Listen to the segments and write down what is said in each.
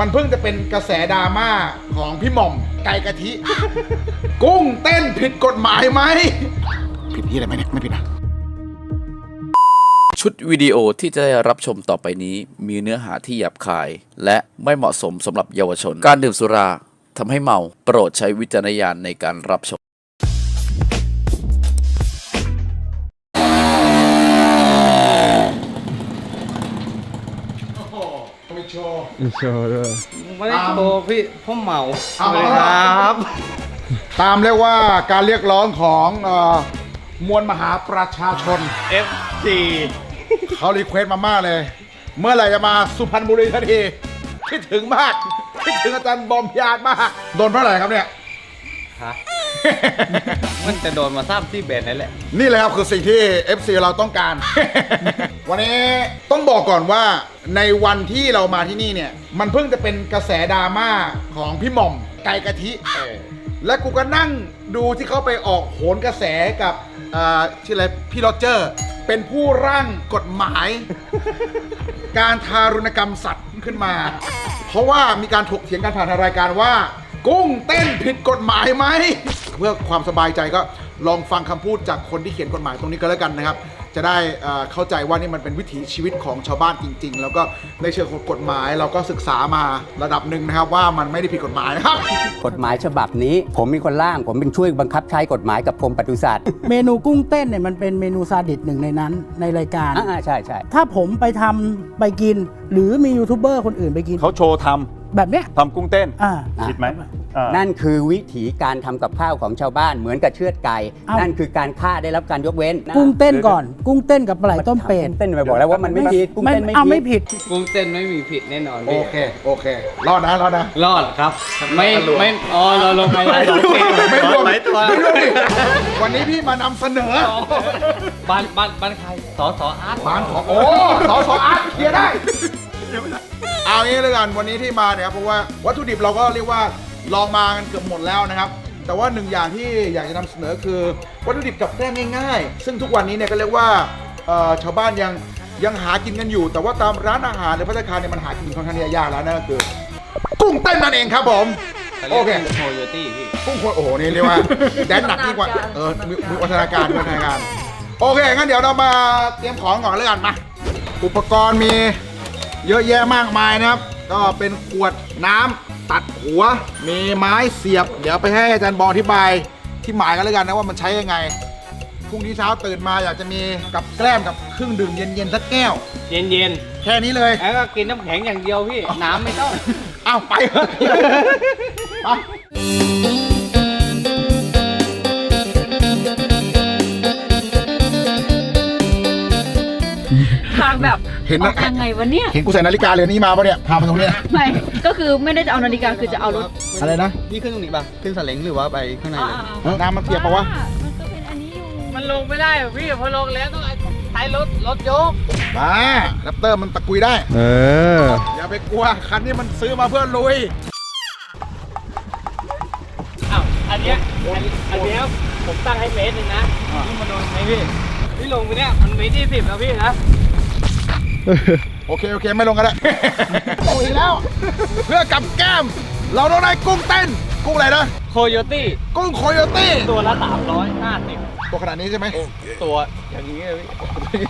มันเพิ่งจะเป็นกระแสดราม่าของพี่หม่อมไก่กะทิ กุ้งเต้นผิดกฎหมายไหม ผิดที่อะไรไหมเนี่ยไม่ผิดนะ ชุดวิดีโอที่จะได้รับชมต่อไปนี้ มีเนื้อหาที่หยาบคาย และไม่เหมาะสมสำหรับเยาวชน การดื่มสุราทำให้เมา โปรดใช้วิจารณญาณในการรับชม โชว์มีโชว์ด้วยไม่ได้โชว์พี่พ่อเมาเอาเลยครับ ตามเรียกว่าการเรียกร้องของเอ่อมวลมหาประชาชน FC เขารีเควสต์มามากเลย เมื่อไหร่จะมาสุพรรณบุรีทันที คิดถึงมาก คิดถึงอาจารย์บอมยาดมาก โดนเพราะอะไรครับเนี่ย ฮะ มันจะโดนมาทราบที่เบสนั่นแหละ นี่แหละครับคือสิ่งที่ FC เราต้องการ วันนี้ต้องบอกก่อนว่าในวันที่เรามาที่นี่เนี่ย มันเพิ่งจะเป็นกระแสดราม่าของพี่หม่อมไก่กะทิเออและกูก็นั่งดูที่เขาไปออกโหนกระแสกับอ่าชื่ออะไรพี่โรเจอร์ เป็นผู้ร่างกฎหมาย การทารุณกรรมสัตว์ขึ้นมา เพราะว่ามีการถกเถียงกันผ่านทางรายการว่า กุ้งเต้นผิดกฎหมายไหม เพื่อความสบายใจก็ลองฟังคำพูดจากคนที่เขียนกฎหมายตรงนี้ก็แล้วกันนะครับ จะได้เอ่อเข้าใจว่านี่มันเป็นวิถีชีวิตของชาวบ้านจริง ๆ แล้วก็ในเชิงของกฎหมายเราก็ศึกษามาระดับหนึ่งนะครับ ว่ามันไม่ได้ผิดกฎหมายนะครับ กฎหมายฉบับนี้ ผมเป็นคนร่าง ผมเป็นช่วยบังคับใช้กฎหมายกับกรมปศุสัตว์ เมนูกุ้งเต้นเนี่ยมันเป็นเมนูซาดิสหนึ่งในนั้นในรายการ อ่าใช่ใช่ถ้าผมไปทำไปกิน หรือมียูทูบเบอร์คนอื่นไปกิน เขาโชว์ท แบบเนี้ยำทำกุ้งเต้นอ่าผิดไหมอ่า นั่นคือวิถีการทำกับข้าวของชาวบ้านเหมือนกับเชือดไก่ เอ้านั่ นั่นคือการฆ่าได้รับการยกเว้นนะกุ้งเต้นก่อน กุ้งเต้นกับปลาไหลต้มเป็ดกุ้งเต้นไปบอกแล้วว่ามันไม่ผิดกุ้งเต้นไม่เอาผิไม่ดผิด กุ้งเต้นไม่มีผิดแน่นอนโอพี่เค โอเค รอดนะ รอดนะ รอดครับ ไม่ไม่อ๋อเราลงไปหลายตัวไม่รวมหลายตัว ไม่รวมดิวันนี้พี่มานำเสนอบ้านบ้านบ้านใครสอสออาร์ตบ้านของโอ้สอสออาร์ตเคลียร์ได้ เอางี้เลยกันวันนี้ที่มาเนี่ยครับเพราะว่าวัตถุดิบเราก็เรียกว่าลองมากันเกือบหมดแล้วนะครับ แต่ว่าหนึ่งอย่างที่อยากจะนำเสนอคือ วัตถุดิบกับแกล้มง่ายๆ ซึ่งทุกวันนี้เนี่ยก็เรียกว่าเอ่อชาวบ้านยังยังหากินกันอยู่ แต่ว่าตามร้านอาหารหรือพัตตาคารเนี่ยมันหากินค่อนข้างที่จะยากแล้วนั่นก็คือ กุ้งเต้นนั่นเองครับผม โอเค โคโยตี้พี่กุ้งโคโอ้โหนี่เรียกว่า แดนหนักยิ่งกว่าเออมีมีวัฒนาการมีวัฒนาการ โอเคงั้นเดี๋ยวเรามาเตรียมของก่อนเลยกันมาอุปกรณ์มี เยอะแยะมากมายนะครับ ก็เป็นขวดน้ำตัดหัว มีไม้เสียบ เดี๋ยวไปให้อาจารย์บอลอธิบายที่หมายกันเลยกันนะว่ามันใช้ยังไงพรุ่งนี้เช้าตื่นมาอยากจะมีกับแกล้มกับเครื่องดื่มเย็นๆสักแก้ว เย็นเย็นแค่นี้เลย ๆแล้วก็กินน้ำแข็งอย่างเดียวพี่ น้ำไม่ต้อง เอาไปเถอะ ไป เห็นอนะอกยังไงวะเนี่ยเห็นกูใส่นาฬิกาเรือนนี้มาปะเนี่ยพามาตรงนี้นะไม่ก็คือไม่ได้จะเอานาฬิกาคือจะเอารถอะไรนะพี่ขึ้นตรงนี้ป่ะขึ้นสเล้งหรือว่าไปข้างในเลยเอ้าน้ำมันเปียกปะวะมันก็เป็นอันนี้อยู่มันลงไม่ได้หรอพี่พอลงแล้วต้องใช้รถรถยกมาแรปเตอร์มันตะกุยได้ เออ อย่าไปกลัวคันนี้มันซื้อมาเพื่อลุยอ้าวอันเนี้ยอันอันเนี้ยผมตั้งให้เมตรหนึงนะนี่มาโดนไหมพี่พี่ลงไปเนี่ยมันเมตรยี่สิบแล้วพี่นะ โอเค โอเค ไม่ลงกันแล้วลุยแล้ว เพื่อกับแก้ม เราต้องได้กุ้งเต้น กุ้งอะไรนะ โคโยตี้ กุ้งโคโยตี้ ตัวละสามร้อยห้าสิบตัวขนาดนี้ใช่ไหม ตัวอย่างนี้เลยพี่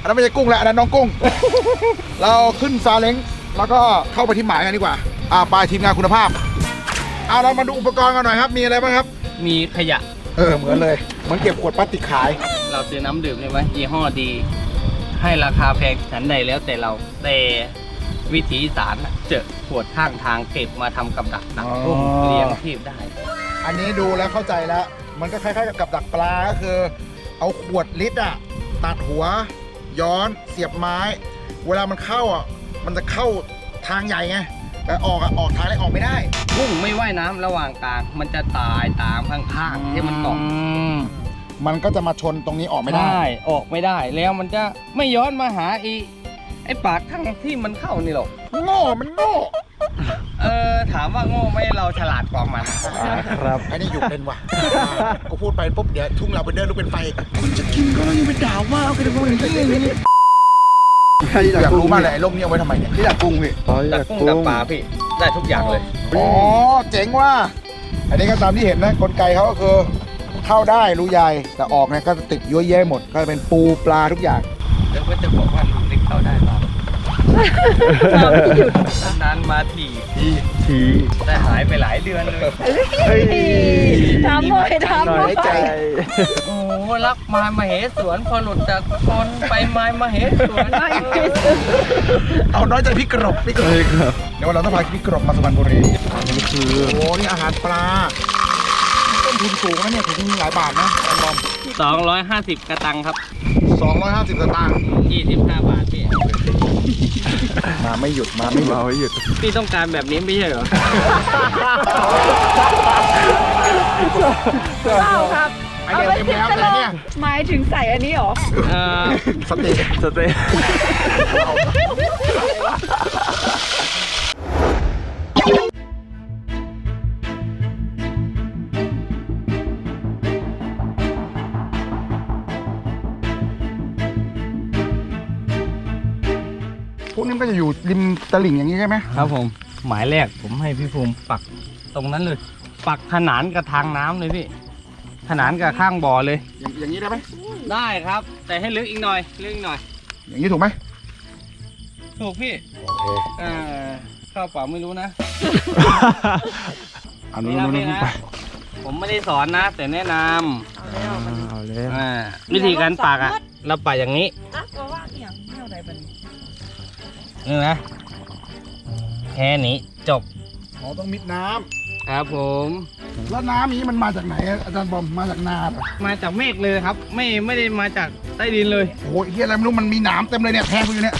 อันนั้นไม่ใช่กุ้งแล้วอันนั้นน้องกุ้ง เราขึ้นซาเล้งแล้วก็เข้าไปที่หมายกันดีกว่า อ่าไปทีมงานคุณภาพ เอาเรามาดูอุปกรณ์กันหน่อยครับ มีอะไรบ้างครับ มีขยะ เออ เหมือนเลย เหมือนเก็บขวดพลาสติกขาย เราซื้อน้ำดื่มใช่ไหมยี่ห้อดี ให้ราคาแพงฉันใดแล้วแต่เราแต่วิถีอีสารน่ะเจอขวดข้างทางเก็บมาทำกับดักดักกุ้งอ๋อ เลี้ยงชีพได้ อันนี้ดูแล้วเข้าใจแล้ว มันก็คล้ายๆกับกับดักปลาก็คือ เอาขวดลิตรอะตัดหัว ย้อนเสียบไม้ เวลามันเข้าอะมันจะเข้าทางใหญ่ไงแต่ออกอะออกทางไหนออกไม่ได้ กุ้งไม่ว่ายน้ำระหว่างกลางมันจะตายตามข้างๆที่มันเกาะ มันก็จะมาชนตรงนี้ออกไม่ได้ใช่ออกไม่ได้แล้วมันจะไม่ย้อนมาหาไอ้ไอ้ปากทั้งที่มันเข้านี่หรอก โง่มันโง่เออถามว่าโง่ไหมเราฉลาดกว่ามัน ครับไอ้นี่อยู่เป็นว่ะกูพูดไปปุ๊บเดี๋ยวทุ่งเราไปเดินลุกเป็นไฟอีกมึงจะกินก็ยังไปด่าว่าเอากันว่าอย่างนี้อย่างนี้อยากรู้มากเลยไอ้ร่มนี้เอาไว้ทำไมเนี่ยที่ดักกุ้งพี่อ๋อดักกุ้งดักปลาพี่ได้ทุกอย่างเลยอ๋อเจ๋งว่าอันนี้ก็ตามที่เห็นนะกลไกเขาก็คือ เข้าได้รูใหญ่แต่ออกเนี่ยก็จะติดย้วยแย่หมด ก็เป็นปูปลาทุกอย่าง แล้วก็จะบอกว่าลุงเล็กเข้าได้เปล่าเราไม่หยุดนานๆมาทีทีได้หายไปหลายเดือนเลยเฮ้ยถามหน่อยถามหน่อยโอ้รักไม้มาเหสวนพอหลุดจากคนไปไม้มาเหสวนเอาน้อยใจพี่กรบพี่กรบเฮ้ยครับเดี๋ยววันเราต้องพาพี่กรบมาสุพรรณบุรีนี่คือโอ้นี่อาหารปลาต้น ทุนสูงนะเนี่ยถึงหลายบาทนะแอนบอมสองร้อยห้าสิบกระตังครับ250สตางค์ยี่สิบห้าบาทพี่ มาไม่หยุดมาไม่หยุดมาไว้หยุดพี่ต้องการแบบนี้ไม่ใช่เหรอเปล่าครับไอเดียเต็มแล้วแต่เนี่ยหมายถึงใส่อันนี้เหรอ เอ่อสติสเตย์ กนี้มันก็จะอยู่ริมตลิ่งอย่างนี้ใช่ไหมครับผม หมายแรกผมให้พี่ภูมิปักตรงนั้นเลย ปักขนานกับทางน้ำเลยพี่ ขนานกับข้างบ่อเลย อย่างอย่างนี้ได้ไหมได้ครับ แต่ให้ลึกอีกหน่อยลึกอีกหน่อย อย่างนี้ถูกไหมถูกพี่โอเคเอ่อเข้าเปล่าไม่รู้นะเอานู้นนี่นะนู้นพี่นู้นนะไปผมไม่ได้สอนนะ แต่แนะนเอาเลยำอ่าวิธีการปักอะเราปักอย่างนี้อะเพราะว่าอย่างเที่ยวใดบัน นี่นะ แค่นี้จบอ๋อต้องมิดน้ำครับผม แล้วน้ำนี้มันมาจากไหนอะอาจารย์บอมมาจากนาเหรอมาจากเมฆเลยครับ ไม่ไม่ได้มาจากใต้ดินเลย โอ้ยเฮียอะไรไม่รู้มันมีหนามเต็มเลยเนี่ยแทงกูอยู่เนี่ย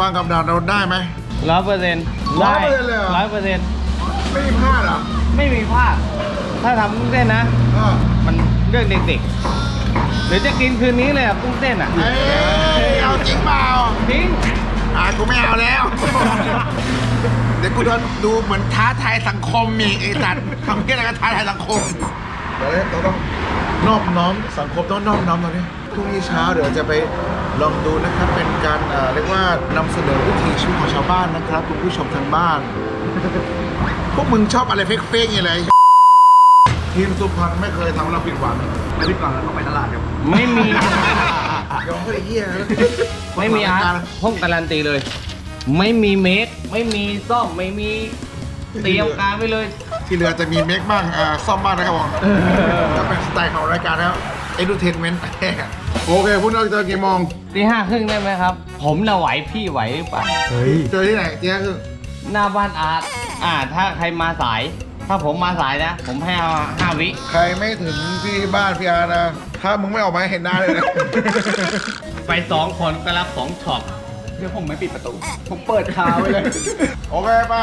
วางกับดักเราได้ไหม ร้อยเปอร์เซ็นต์100%เลยเหรอ ร้อยเปอร์เซ็นต์ไม่มีพลาดเหรอไม่มีพลาดถ้าทำกุ้งเต้นนะ เออมันเรื่องเด็กๆหรือจะกินคืนนี้เลยอะกุ้งเต้นอะเอ้ยเอาจริงเปล่าจริงอะกูไม่เอาแล้ว เดี๋ยวกูโดนดูเหมือนท้าทายสังคมอีกไอ้สัตว์ทำแค่อะไรก็ท้าทายสังคมเดี๋ยวเราต้องนอบน้อมสังคมต้องนอบน้อมตอนนี้พรุ่งนี้เช้าเดี๋ยวจะไป ลองดูนะครับเป็นการเอ่อเรียกว่านำเสนอวิถีชีวิตของชาวบ้านนะครับคุณผู้ชมทางบ้าน พวกมึงชอบอะไรเฟกๆอย่างไรทีมสุพรรณไม่เคยทำเราผิดหวังไม่ผิดหวังแล้วต้องไปตลาดครับไม่มียอมให้เฮียไม่มีอาร์ตผมการันตีเลย ไม่มีเมคไม่มีซ่อมไม่มีเตรียมการไว้เลย ที่เหลือจะมีเมคบ้างอ่าซ่อมบ้างนะครับผมจะเป็นสไตล์ของรายการแล้ว entertainment โอเคพวกเราเจอกี่โมงตีห้าครึ่งได้ไหมครับ ผมน่ะไหวพี่ไหวหรือเปล่าเฮ้ย เจอที่ไหนเจ๊คือหน้าบ้านอาร์ตอ่า ถ้าใครมาสาย ถ้าผมมาสายนะ ผมให้เอาห้าวิ ใครไม่ถึงที่บ้านพี่อาร์นะ ถ้ามึงไม่ออกมาให้เห็นหน้าเลยนะ ไปสองคนก็รับสองช็อตเดี๋ยวผมไม่ปิดประตู ผมเปิดคาไว้เลย โอเคไป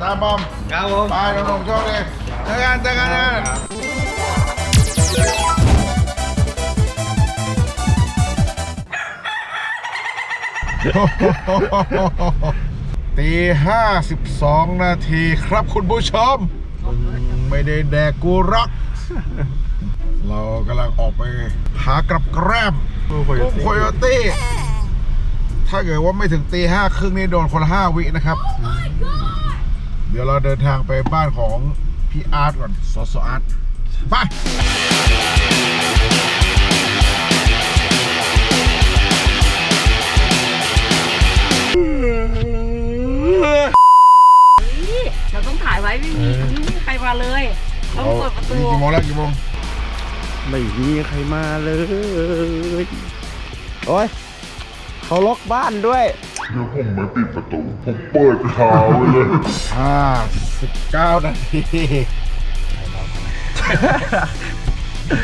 ตามบอมครับผม ไปน้องๆโชคดีเจอกันเจอกันนะ ตีห้าสิบสองนาทีครับคุณผู้ชม ไม่ได้แดกกูรัก เรากำลังออกไปหากับแกล้มผู้โคโยตี้โยตี้ ถ้าเกิดว่าไม่ถึงตีห้าครึ่งนี่โดนคนห้าวินะครับ เดี๋ยวเราเดินทางไปบ้านของพี่อาร์ตก่อนสอสออาร์ตไปายไว้ไม่มีไม่มีใครมาเลยต้องเปิดประตูกี่โมงแล้วกี่โมงไม่มีใครมาเลย โอ้ยเขาล็อกบ้านด้วยห้าสิบเก้านาที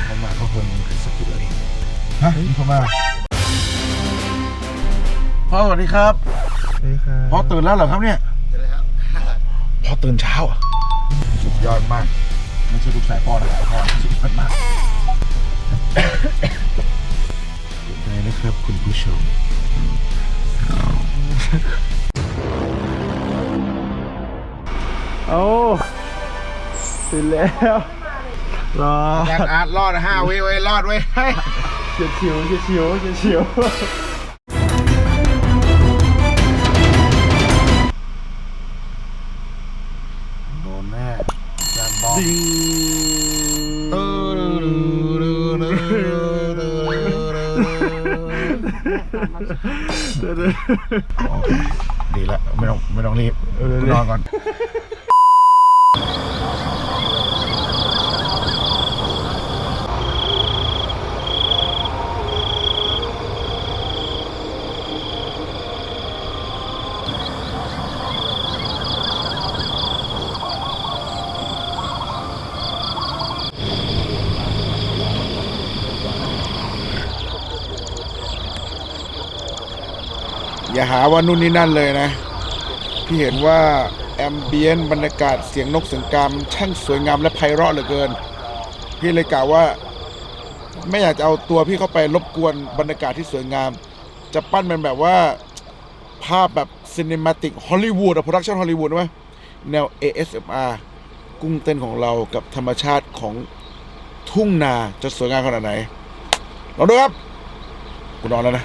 เขามาเขาคงสกิลเลยฮะมีเขามาพ่อสวัสดีครับพอตื่นแล้วเหรอครับเนี่ยตื่นแล้ว พอตื่นเช้าอะสุดยอดมาก ไม่ใช่ลูกสายพ่อนะครับพ่อสุดยอดมากได้นะครับคุณผู้ชมโอ้ตื่นแล้วรอแรงอาร์ตรอดห้าวิไว้ยรอดไว้ย เฉียวเฉียวเฉียวเฉียว จมบอลดีแล้วไม่ต้องไม่ต้องรีบกูนอนก่อน อย่าหาว่านู่นนี่นั่นเลยนะ พี่เห็นว่าแอมเบียนบรรยากาศเสียงนกเสียงกามช่างสวยงามและไพเราะเหลือเกิน พี่เลยกล่าวว่า ไม่อยากจะเอาตัวพี่เข้าไปรบกวนบรรยากาศที่สวยงาม จะปั้นเป็นแบบว่าภาพแบบซีนิมาติกฮอลลีวูดอะโปรดักชั่นฮอลลีวูดไหมแนว ASMR กุ้งเต้นของเรากับธรรมชาติของทุ่งนาจะสวยงามขนาดไหนลองดูครับ กูนอนแล้วนะ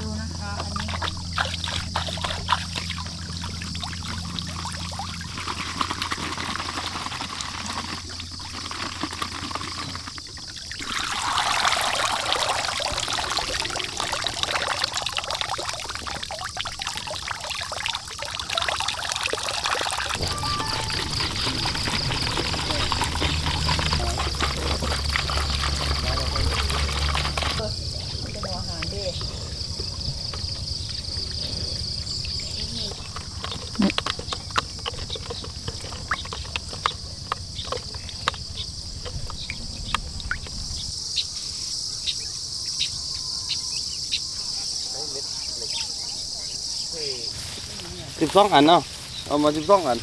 บสองอันเนาะเอามาสิบสองอัน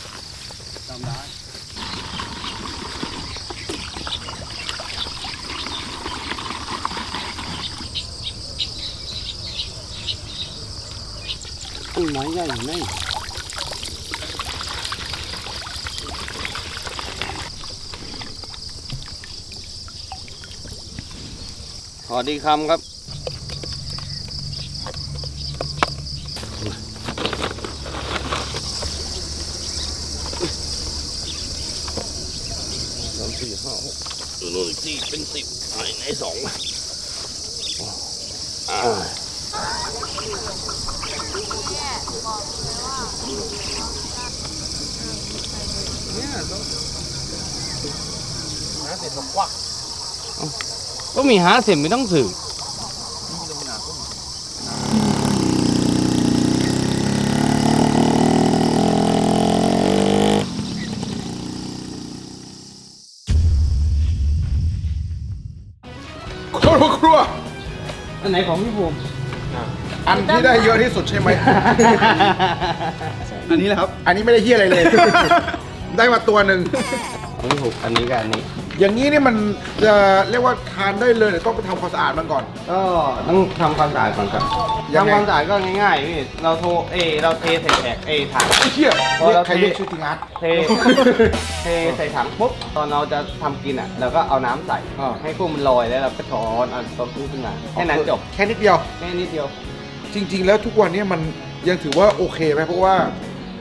ต้นไม้ใหญ่ไหมสวัสดีคำครับ สามสี่ห้าหกโน่นอีกที่เป็นสิบหายในสองอ่าก็มีหาเสียมไม่ต้องสื่อ ของพี่ภูมิ อันที่ได้เยอะที่สุดใช่ไหม อันนี้แหละครับ อันนี้ไม่ได้เฮี้ยอะไรเลย ได้มาตัวหนึ่งของพี่ภูมิอันนี้กับอันนี้ อย่างนี้นี่มันจะเรียกว่าทานได้เลยหรือต้องไปทำความสะอาดมันก่อน ก็ต้องทำความสะอาดก่อนครับยังไง ทำความสะอาดก็ง่ายๆพี่เราโทรเอยเราเทใส่แขกเอยถัง ไอ้เชี่ยพอเรา ใครเรียกชื่อจริงอาร์ตเท เทใส่ถังปุ๊บตอนเราจะทำกินอะเราก็เอาน้ำใส่อ่า ให้กุ้งมันลอยแล้วเราก็ช้อนเอาต้มกุ้งขึ้นมาแค่นั้นจบแค่นิดเดียว แค่นิดเดียว จริง ๆ แล้วทุกวันนี้มันยังถือว่าโอเคไหมเพราะว่า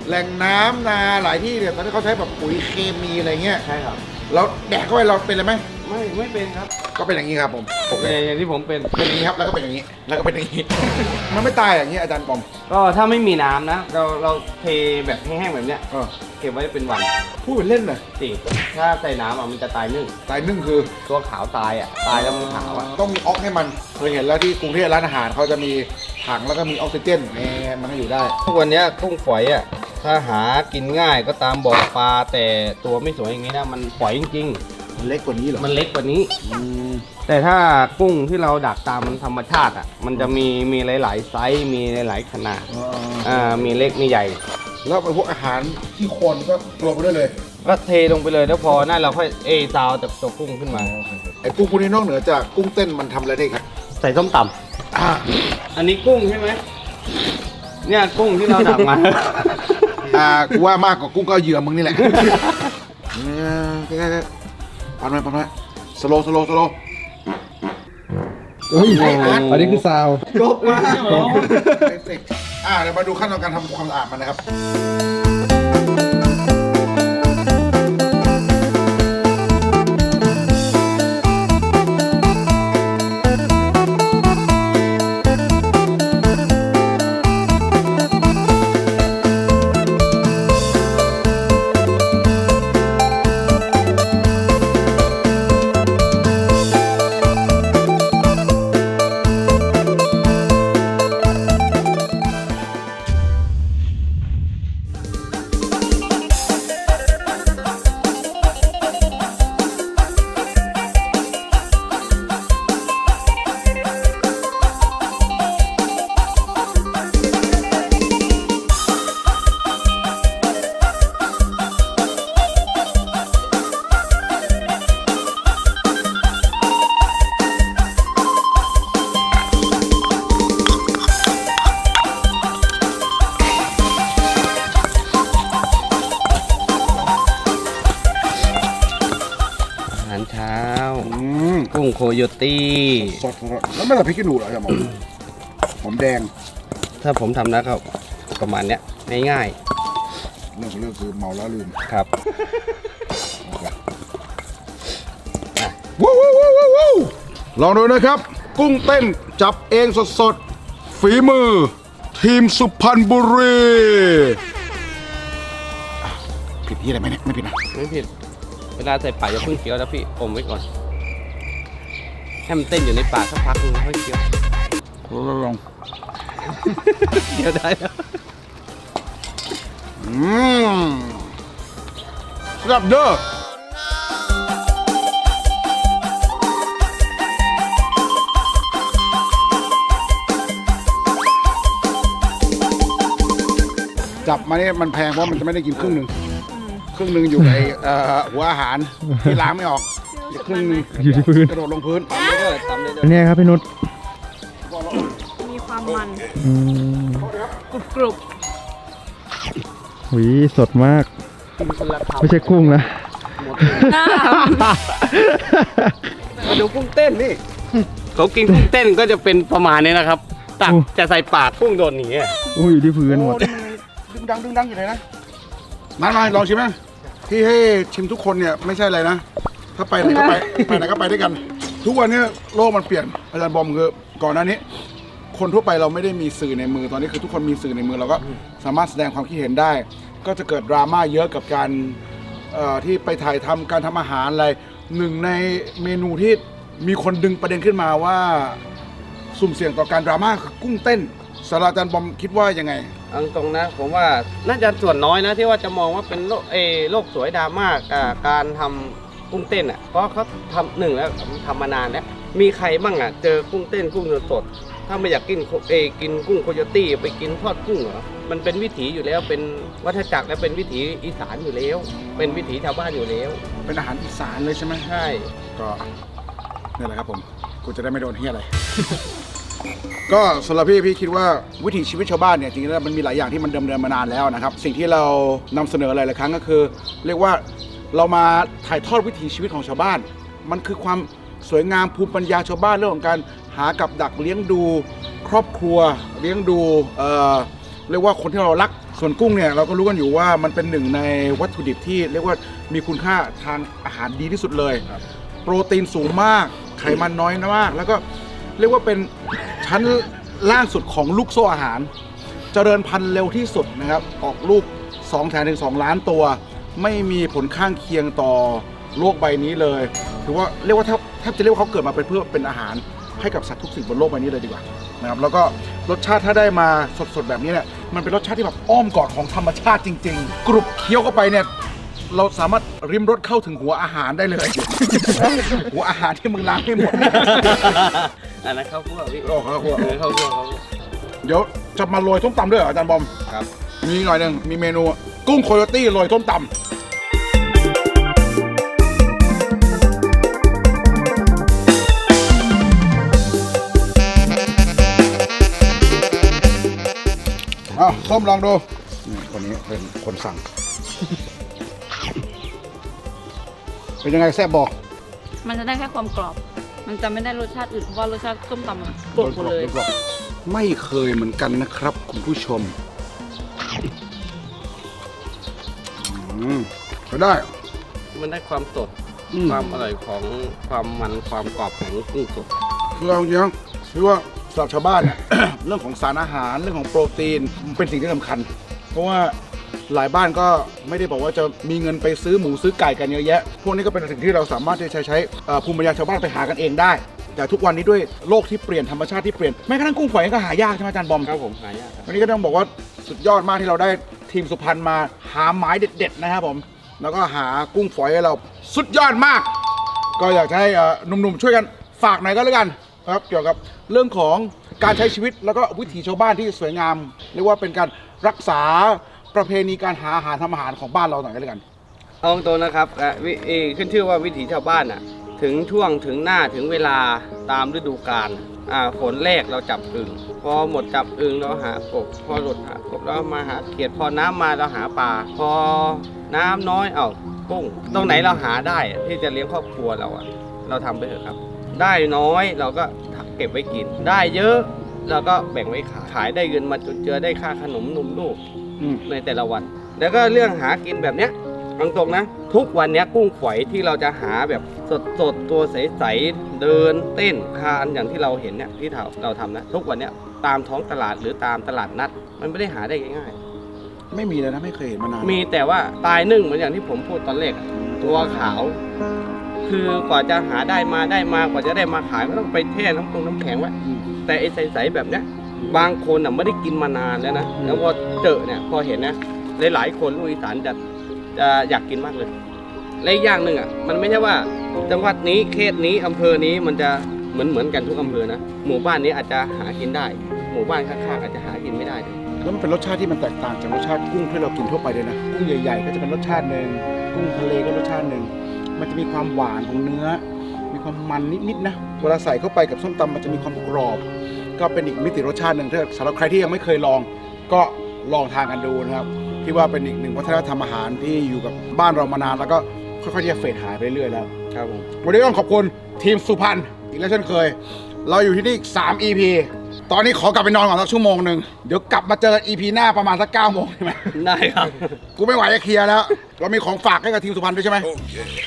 แหล่งน้ำนาหลายที่เนี่ยตอนนี้เขาใช้แบบปุ๋ยเคมีอะไรเงี้ย ใช่ครับ แล้วแดกเข้าไปเราเป็นอะไรไหม ไม่ไม่เป็นครับก็เป็นอย่างนี้ครับผมโอเคแต่อย่างที่ผมเป็น เป็นอย่างนี้ครับแล้วก็เป็นอย่างนี้ แล้วก็เป็นอย่างนี้ มันไม่ตายอย่างนี้อาจารย์ปอมก็ถ้าไม่มีน้ำนะ เราเราเทแบบแห้งๆแบบเนี้ยเออเก็บไว้เป็นวันพูดเป็นเล่นเลยสิถ้าใส่น้ำอะมันจะตายนึ่งตายนึ่งคือตัวขาวตายอะตายแล้วมันขาวอะต้องมีออกให้มันเคยเห็นแล้วที่กรุงเทพร้านอาหารเขาจะมีถังแล้วก็มีออกซิเจนนี่มันก็อยู่ได้ทุกวันเนี้ยกุ้งฝอยอะถ้าหากินง่ายก็ตามบ่อปลาแต่ตัวไม่สวยอย่างนี้นะมันฝอยจริง มันเล็กกว่านี้เหรอๆมันเล็กกว่านี้ อืมแต่ถ้ากุ้งที่เราดักตามมันธรรมชาติอะ มันจะมีมีหลาย ๆ ไซส์มีหลาย ๆ ขนาดเอออ่ามีเล็กมีใหญ่ แล้วไปพวกอาหารที่คนก็รวมไปด้วยเลยก็เทลงไปเลยแล้วพอนั่นเราค่อยเอซาวจากตัวกุ้งขึ้นมา ไอ้กุ้งพวกนี้นอกเหนือจากกุ้งเต้นมันทำอะไรได้ครับใส่ส้มตอ่าำอันนี้กุ้งใช่ไหมเนี่ยกุ้งที่เราดักมา อ่ากูว่ามากกว่ากุ้งก็เหยื่อมึงนี่แหละเนี่ยใกล้ๆ ปันไว้ปันไว้สโลสโลสโลเฮ้ยอันนี้คือซาว จบมาอ่าเดี๋ยวมาดูขั้นตอนการทำความสะอาดมันนะครับ โคโยตี้สดๆแล้วไม่ใส่พริกขี้หนูเหรอจะบอกหอมแดงถ้าผมทำนะก็ประมาณเนี้ยง่ายเรื่องของเรื่องคือเมาแล้วลืมๆครับว้าวว้าวว้าวว้าวว้าวลองดูนะครับ กุ้งเต้นจับเองสดๆฝีมือ ทีมสุพรรณบุรีอะผิดที่อะไรไหมเนี่ยไม่ผิดนะ ไม่ผิด เวลาใส่ปากอย่าเพิ่งเคี้ยวนะพี่ อมไว้ก่อน ให้มันเต้นอยู่ในปากสักพักหนึงค่อยเคี้ยวลองลองเคี้ยวได้แล้วอืมครับเด้อจับมาเนี่ยมันแพงเพราะมันจะไม่ได้กินครึ่งหนึ่งครึ่งหนึ่งอยู่ในเอ่อหัวอาหารที่ล้างไม่ออก อีกครึ่งหนึ่งอยู่ที่พื้นกระโดดลงพื้นตำเลยเด้อตำเลยเด้อันอเนี้ยครับพี่นุชมีความมันอืมกรุบกรุบหวีสดมากกินคนละคำไม่ใช่กุ้งนะน้มาดูกุ้งเต้นนี่เขากินกุ้งเต้นก็จะเป็นประมาณนี้นะครับ ตักโอ้ จะใส่ปากกุ้งโดนหนีอะอุ้ยอยู่ที่พื้นหมดโอ้นี่มันดึงดังดึงดังอยู่เลยนะมามาลองชิมไหมที่ให้ชิมทุกคนเนี่ยไม่ใช่อะไรนะ ถ้าไปไหนก็ไปไปไหนก็ไปด้วยกัน ทุกวันนี้โลกมันเปลี่ยนอาจารย์บอมคือก่อนหน้านี้ คนทั่วไปเราไม่ได้มีสื่อในมือตอนนี้คือทุกคนมีสื่อในมือเราก็สามารถแสดงความคิดเห็นได้ ก็จะเกิดดราม่าเยอะกับการเอ่อที่ไปถ่ายทำการทำอาหารอะไรหนึ่งในเมนูที่มีคนดึงประเด็นขึ้นมาว่า สุ่มเสี่ยงต่อการดราม่าคือกุ้งเต้นสาราจารย์บอมคิดว่ายังไง เอาตรงนะผมว่าน่าจะส่วนน้อยนะที่ว่าจะมองว่าเป็นโรคเออโรคสวยดราม่ากับการทำ กุ้งเต้นอะเพราะเขาทำหนึ่งแล้วทำมานานแล้วมีใครบ้างอะเจอกุ้งเต้นกุ้งสดๆถ้าไม่อยากกินโคเออกินกุ้งโคโยตี้ไปกินทอดกุ้งเหรอมันเป็นวิถีอยู่แล้วเป็นวัฏจักรและเป็นวิถีอีสานอยู่แล้ว เป็นวิถีชาวบ้านอยู่แล้ว เป็นอาหารอีสานเลยใช่ไหมใช่ก็นี่แหละครับผมกูจะได้ไม่โดนเฮียอะไร ก็สำหรับพี่พี่คิดว่าวิถีชีวิตชาวบ้านเนี่ยจริงๆแล้วมันมีหลายอย่างที่มันเดิมเดิมมานานแล้วนะครับ สิ่งที่เรานำเสนอหลายๆครั้งก็คือ เรียกว่า เรามาถ่ายทอดวิถีชีวิตของชาวบ้าน มันคือความสวยงามภูมิปัญญาชาวบ้านเรื่องของการหากับดักเลี้ยงดูครอบครัวเลี้ยงดูเอ่อเรียกว่าคนที่เรารักส่วนกุ้งเนี่ยเราก็รู้กันอยู่ว่ามันเป็นหนึ่งในวัตถุดิบที่เรียกว่ามีคุณค่าทางอาหารดีที่สุดเลย โปรตีนสูงมากไขมันน้อยมาก แล้วก็เรียกว่าเป็นชั้นล่างสุดของลูกโซ่อาหาร เจริญพันธุ์เร็วที่สุดนะครับ ออกลูก2แสนถึง2ล้านตัว ไม่มีผลข้างเคียงต่อโลกใบนี้เลย ถือว่าเรียกว่าแทบแทบจะเรียกว่าเขาเกิดมาเป็นเพื่อเป็นอาหารให้กับสัตว์ทุกสิ่งบนโลกใบนี้เลยดีกว่านะครับแล้วก็รสชาติถ้าได้มาสดๆแบบนี้เนี่ยมันเป็นรสชาติที่แบบอ้อมกอดของธรรมชาติจริง ๆ กรุบเคี้ยวเข้าไปเนี่ยเราสามารถริมรสเข้าถึงหัวอาหารได้เลย หัวอาหารที่มึงล้างไม่หมดอันนั้นข้าวคั่วพี่โอ้โหข้าวคั่วเออข้าวคั่วข้าวคั่วเดี๋ยวจะมาโรยส้มตำด้วยเหรออาจารย์บอมครับ มีหน่อยหนึ่งมีเมนู กุ้งโคโยตี้โรยส้มตำอ้าวส้มลองดูนี่คนนี้เป็นคนสั่ง เป็นยังไงแซ่บบอกมันจะได้แค่ความกรอบ มันจะไม่ได้รสชาติอื่นเพราะว่ารสชาติส้มตำอะกรอบหมดเลย ไม่เคยเหมือนกันนะครับ คุณผู้ชม อืมก็ได้ มันได้ความสด อืม ความอร่อยของความมันความกรอบของกุ้งสด คือเอาจริงๆคือว่าสำหรับชาวบ้านเนี่ย เรื่องของสารอาหารเรื่องของโปรตีนมันเป็นสิ่งที่สำคัญ เพราะว่าหลายบ้านก็ไม่ได้บอกว่าจะมีเงินไปซื้อหมูซื้อไก่กันเยอะแยะ พวกนี้ก็เป็นสิ่งที่เราสามารถที่จะใช้ใช้เอ่อภูมิปัญญาชาวบ้านไปหากันเองได้ แต่ทุกวันนี้ด้วยโลกที่เปลี่ยนธรรมชาติที่เปลี่ยนแม้กระทั่งกุ้งฝอยก็หายากใช่ไหมอาจารย์บอม ครับผมหายากครับ วันนี้ก็ต้องบอกว่าสุดยอดมากที่เราได้ทีมสุพรรณมา หาไม้เด็ด ๆ นะครับผม แล้วก็หากุ้งฝอยให้เราสุดยอดมาก ก็อยากจะให้เอ่อหนุ่มๆช่วยกันฝากหน่อยก็แล้วกันนะครับเกี่ยวกับเรื่องของการใช้ชีวิตแล้วก็วิถีชาวบ้านที่สวยงามเรียกว่าเป็นการรักษาประเพณีการหาอาหารทำอาหารของบ้านเราหน่อยก็แล้วกัน เอาตรงๆนะครับอะวิเอ่อขึ้นชื่อว่าวิถีชาวบ้านอะ ถึงช่วงถึงหน้าถึงเวลาตามฤดูกาล อ่าฝนแรกเราจับอึ่งพอหมดจับอึ่งเราหากบ พอหลุดหากบเรามาหาเขียดพอน้ำมาเราหาปลาพอน้ำน้อยเอ้ากุ้งตรงไหนเราหาได้อะที่จะเลี้ยงครอบครัวเราอะ เราทำไปเถอะครับ ได้น้อยเราก็เก็บไว้กิน ได้เยอะเราก็แบ่งไว้ขายขายได้เงินมาจนเจือได้ค่าขนมนมลูกอืมในแต่ละวัน แล้วก็เรื่องหากินแบบเนี้ยเอาตรงๆนะ ทุกวันเนี้ยกุ้งฝอยที่เราจะหาแบบ สดๆตัวใสๆเดินเต้นคานอย่างที่เราเห็นเนี่ยที่เราเราทำนะทุกวันเนี้ยตามท้องตลาดหรือตามตลาดนัด มันไม่ได้หาได้ง่ายไม่มีเลยนะไม่เคยเห็นมานานๆมีแต่ว่าตายนึ่งเหมือนอย่างที่ผมพูดตอนแรกอะตัวขาว คือกว่าจะหาได้มาได้มากว่าจะได้มาขายก็ต้องไปแช่น้ำคงน้ำแข็งไว้อืม แต่ไอ้ใสๆแบบเนี้ยบางคนอะไม่ได้กินมานานแล้วนะแล้วพอเจอเนี่ยพอเห็นนะหลายๆคนลูกอีสานจะจะอยากกินมากเลย และอีกอย่างหนึ่งอะมันไม่ใช่ว่าจังหวัดนี้เขตนี้อำเภอนี้มันจะเหมือนเหมือนกันทุกอำเภอนะหมู่บ้านนี้อาจจะหากินได้ หมู่บ้านข้างๆอาจจะหากินไม่ได้เลยแล้วมันเป็นรสชาติที่มันแตกต่างจากรสชาติกุ้งที่เรากินทั่วไปเลยนะกุ้งใหญ่ ๆ ก็จะเป็นรสชาติหนึ่งกุ้งทะเลก็รสชาติหนึ่งมันจะมีความหวานของเนื้อ มีความมันนิดๆนะเวลาใส่เข้าไปกับส้มตำมันจะมีความกรอบ ก็เป็นอีกมิติรสชาติหนึ่งที่สำหรับใครที่ยังไม่เคยลอง ก็ลองทานกันดูนะครับที่ว่าเป็นอีกหนึ่งวัฒนธรรมอาหารที่อยู่กับบ้านเรามานานแล้วก็ ค่อยๆที่จะเฟดหายไปเรื่อยๆแล้ว ครับผม วันนี้ต้องขอบคุณทีมสุพรรณอีกแล้วเช่นเคย เราอยู่ที่นี่อีก3 EP ตอนนี้ขอกลับไปนอนก่อนสักชั่วโมงหนึ่งเดี๋ยวกลับมาเจอกัน EP หน้าประมาณสัก9โมงใช่ไหมได้ครับ กูไม่ไหวจะเคลียร์แล้ว เรามีของฝากให้กับทีมสุพรรณด้วยใช่ไหม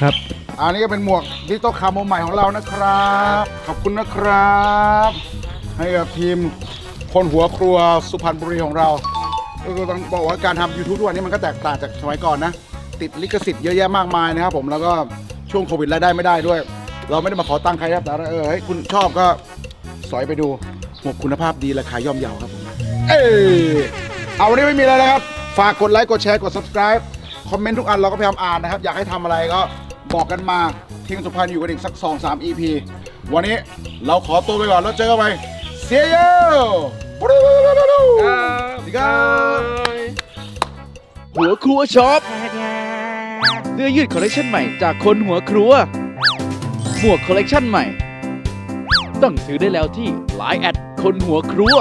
ครับ อันนี้ก็เป็นหมวกดิจิตอลคาร์โมใหม่ของเรานะครับ ขอบคุณนะครับ ให้กับทีมคนหัวครัวสุพรรณบุรีของเราก็คือต้องบอกว่าการทำ YouTube ทุกวันนี้มันก็แตกต่างจากสมัยก่อนนะ ติดลิขสิทธิ์เยอะแยะมากมายนะครับผมแล้วก็ช่วงโควิดรายได้ไม่ได้ด้วย เราไม่ได้มาขอตังค์ใครครับแต่ว่าเออให้คุณชอบก็สอยไปดูหมวกคุณภาพดีราคาย่อมเยาครับผมเอ้ยเอาวันนี้ไม่มีอะไรแล้วครับ ฝากกดไลค์กดแชร์กด subscribe คอมเมนต์ทุกอันเราก็พยายามอ่านนะครับ อยากให้ทำอะไรก็บอกกันมาทีมสุพรรณอยู่กันอีกสัก 2 3 EP วันนี้เราขอตัวไปก่อนแล้วเจอกันใหม่เสียเยสวัสดีครับ หัวครัวช็อปเสื้อยืดคอลเลคชันใหม่จากคนหัวครัว หมวกคอลเลคชันใหม่ ต้องซื้อได้แล้วที่ไลน์แอดคนหัวครัว